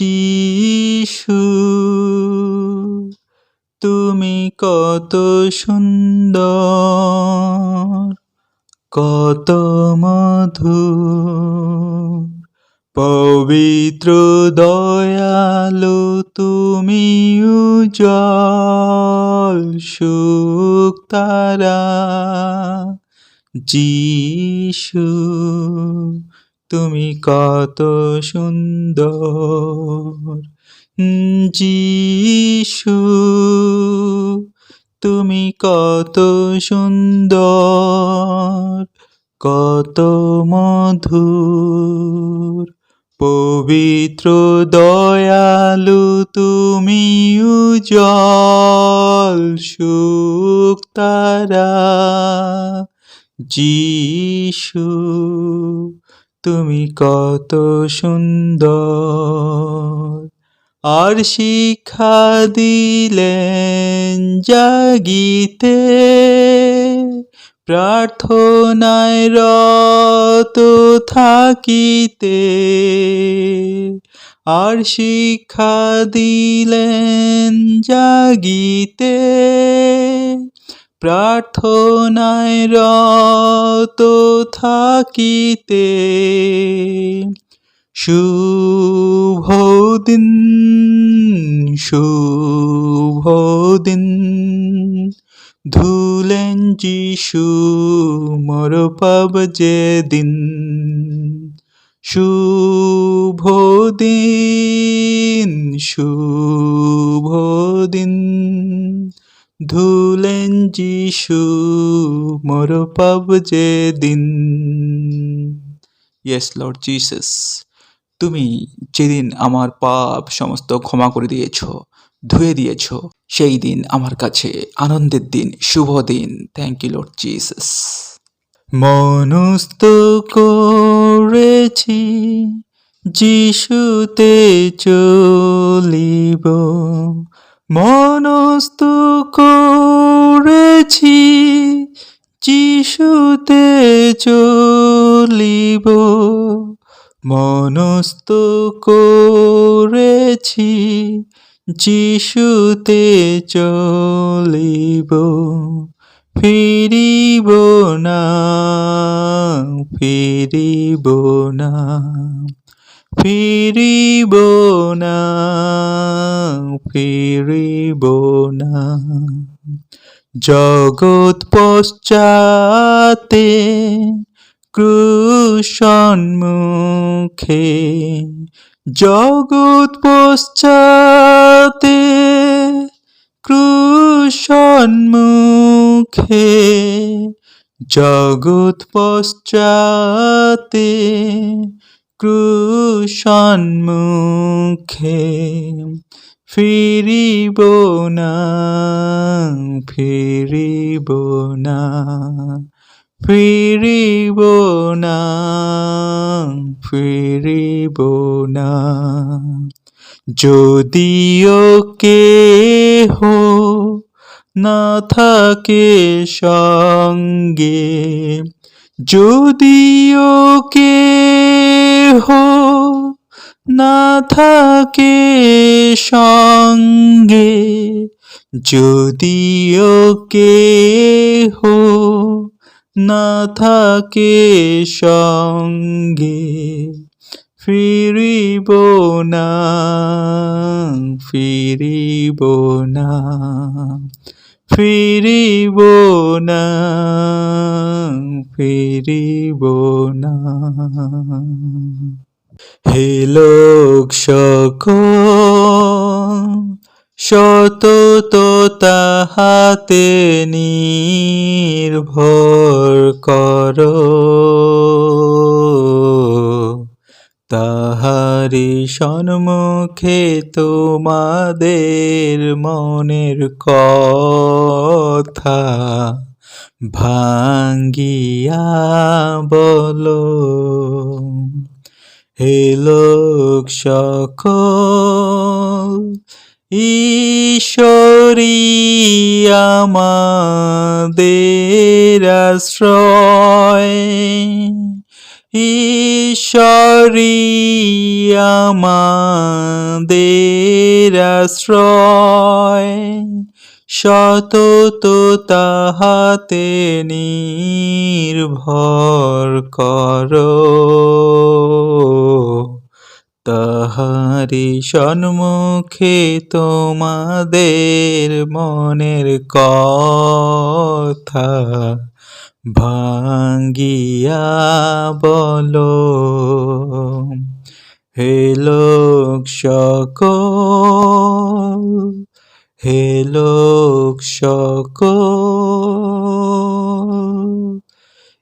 যিশু তুমি কত সুন্দর কত মধুর পবিত্র দয়ালু তুমি উজ্জ্বল তারা যিশু। তুমি কত সুন্দর। যিশু, তুমি কত সুন্দর, কত মধুর। পবিত্র দয়ালু তুমি উজ্জ্বল সুখ তারা। যিশু। তুমি কত সুন্দর। আর শিক্ষা দিলেন জাগিতে। প্রার্থনায় রত থাকিতে। আর শিক্ষা দিলেন জাগিতে। প্রার্থনায় রত থাকিতে। শুভ দিন শুভ দিন। ধুলেন যিশু মর পাব যে দিন শুভ দিন শুভ দিন। ধুলেন যিশু, মর পাব যে দিন ইয়েস লর্ড জিসাস তুমি যেদিন আমার পাপ সমস্ত ক্ষমা করে দিয়েছ, ধুয়ে দিয়েছ, সেই দিন আমার কাছে আনন্দের দিন, শুভ দিন। থ্যাংক ইউ লর্ড জিসাস মনস্থ করেছি, যিশুতে চলিব মনস্থ করেছি যিশুতে চলিব। মনস্থ করেছি যিশুতে চলিব। ফিরিব না ফিরিব না। ফিরিব না ফিরিব না জগৎ পশ্চাতে কৃষণ মুখে জগৎ পশ্চাতে ক্রুশন্মুখে জগৎ পশ্চাতে ক্রুশন্মুখে ফিরিব না ফিরিব না ফিরিব না ফিরিব না। যদিও কেহ না থাকে সঙ্গে যদিও কেহ না থাকে সঙ্গে, যদিও কেহ না থাকে সঙ্গে, ফিরিব না ফিরিব না ফিরিব না। ফিরিব না। হে লোক সকল সতত তাহাতে নির্ভর কর। তাহারি সন্মুখে তোমাদের মনের কথা ভাঙ্গিয়া বলো হে লোক সকল ঈশ্বরী আমাদের আশ্রয়। ঈশ্বরী আমাদের আশ্রয় সতত তাহাতে নির্ভর করো। তাহারি সন্মুখে তোমাদের মনের কথা ভাঙ্গিয়া বলো, হে লোক সকল, হে লোক সকল।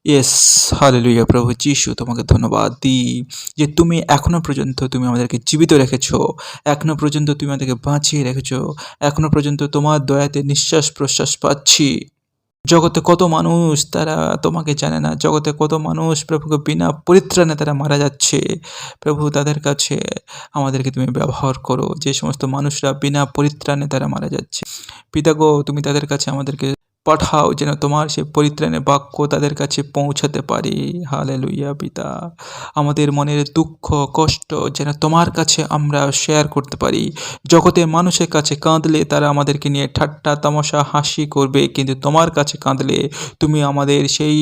ইয়েস হালেলুয়া প্রভু যিশু, তোমাকে ধন্যবাদ দিই যে তুমি এখনও পর্যন্ত তুমি আমাদেরকে জীবিত রেখেছো এখনও পর্যন্ত তুমি আমাদেরকে বাঁচিয়ে রেখেছো এখনও পর্যন্ত তোমার দয়াতে নিঃশ্বাস প্রশ্বাস পাচ্ছি। জগতে কত মানুষ তারা তোমাকে জানে না। জগতে কত মানুষ প্রভুকে বিনা পরিত্রাণে তারা মারা যাচ্ছে। প্রভু তাদের কাছে আমাদেরকে তুমি ব্যবহার করো। যে সমস্ত মানুষরা বিনা পরিত্রাণে তারা মারা যাচ্ছে। পিতাগো, তুমি তাদের কাছে আমাদেরকে পাঠাও যেন তোমার সে পরিত্রাণের বাক্য তাদের কাছে পৌঁছাতে পারি। হালে লুইয়া পিতা, আমাদের মনের দুঃখ, কষ্ট যেন তোমার কাছে আমরা শেয়ার করতে পারি। জগতে মানুষের কাছে কাঁদলে তারা আমাদেরকে নিয়ে ঠাট্টা, তামাশা, হাসি করবে, কিন্তু তোমার কাছে কাঁদলে তুমি আমাদের সেই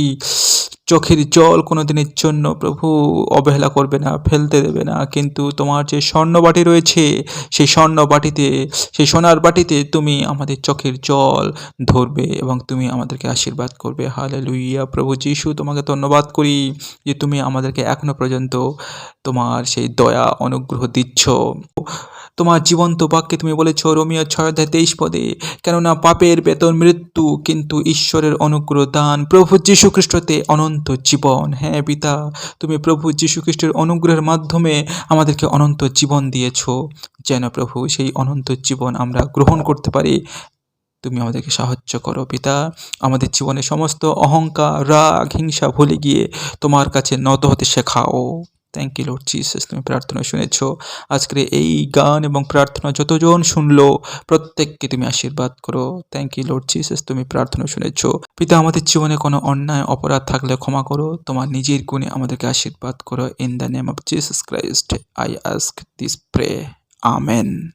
চোখের জল কোনো দিনের জন্য প্রভু অবহেলা করবে না, ফেলতে দেবে না। কিন্তু তোমার যে স্বর্ণ বাটি রয়েছে, সেই স্বর্ণ বাটিতে সেই সোনার বাটিতে তুমি আমাদের চোখের জল ধরবে এবং তুমি আমাদেরকে আশীর্বাদ করবে। হালে লুইয়া প্রভু যিশু, তোমাকে ধন্যবাদ করি যে তুমি আমাদেরকে এখনও পর্যন্ত তোমার সেই দয়া, অনুগ্রহ দিচ্ছ। তোমার জীবন্ত বাক্যে তুমি বলেছ, রোমিও ছয় অধ্যায় তেইশ পদে, কেননা পাপের বেতন মৃত্যু, কিন্তু ঈশ্বরের অনুগ্রহ দান প্রভু যীশু খ্রিস্টতে অনন্ত জীবন। হ্যাঁ পিতা, তুমি প্রভু যীশু খ্রিস্টের অনুগ্রহের মাধ্যমে আমাদেরকে অনন্ত জীবন দিয়েছ। যেন প্রভু সেই অনন্ত জীবন আমরা গ্রহণ করতে পারি। তুমি আমাদেরকে সাহায্য করো পিতা। আমাদের জীবনে সমস্ত অহংকার, রাগ, হিংসা ভুলে গিয়ে তোমার কাছে নত হতে শেখাও। থ্যাংক ইউ লর্ড জিসাস তুমি প্রার্থনা শুনেছ। আজকের এই গান এবং প্রার্থনা যতজন শুনলো, প্রত্যেককে তুমি আশীর্বাদ করো। থ্যাংক ইউ লর্ড জিসাস তুমি প্রার্থনা শুনেছ। পিতা, আমাদের জীবনে কোনো অন্যায়, অপরাধ থাকলে ক্ষমা করো। তোমার নিজের গুণে আমাদেরকে আশীর্বাদ করো। In the name of Jesus Christ I ask this pray amen